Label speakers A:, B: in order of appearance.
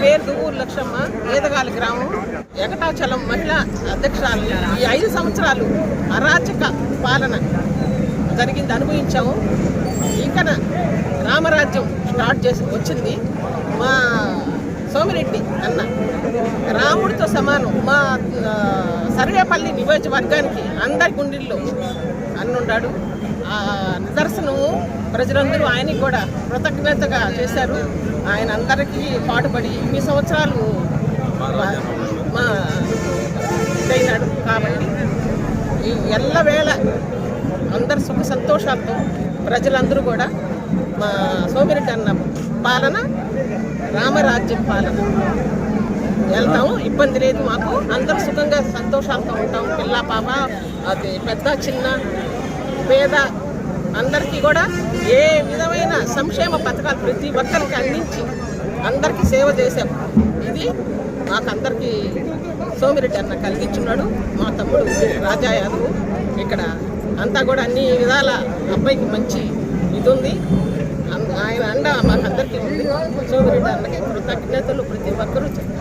A: పేరు దువ్వూరు లక్ష్మ ఏదగాలి గ్రామం ఎకటాచలం మహిళా అధ్యక్షురాలు. ఈ ఐదు సంవత్సరాలు అరాచక పాలన జరిగింది అనుభవించాము. ఇంకా రామరాజ్యం స్టార్ట్ చేసి వచ్చింది మా సోమిరెడ్డి అన్న. రాముడితో సమానం. మా సర్వేపల్లి నియోజకవర్గానికి అందరి గుండెల్లో అన్నుండాడు. నిదర్శనం ప్రజలందరూ ఆయనకి కూడా కృతజ్ఞతగా చేశారు. ఆయన అందరికీ పాటుపడి ఇన్ని సంవత్సరాలు మా ఇదైనాడు. కాబట్టి ఈ ఎల్లవేళ అందరు సుఖ సంతోషాలతో ప్రజలందరూ కూడా మా సోమిరెడ్డి అన్న పాలన రామరాజ్యం పాలన. వెళ్తాము ఇబ్బంది లేదు మాకు. అందరూ సుఖంగా సంతోషాలతో ఉంటాం పిల్ల పాప అది పెద్ద చిన్న పేద అందరికీ కూడా ఏ విధమైన సంక్షేమ పథకాలు ప్రతి ఒక్కరికి అందించి అందరికీ సేవ చేశాం. ఇది మాకందరికీ సోమిరెడ్డి అన్న కలిగించున్నాడు. మా తమ్ముడు రాజా యాదవ్. ఇక్కడ అంతా కూడా అన్ని విధాల అబ్బాయికి మంచి ఇది ఉంది అన్- ఆయన అండ మాకందరికీ ఉంది. సోమిరెడ్డి అన్నకి కృతజ్ఞతలు ప్రతి ఒక్కరూ చెప్తారు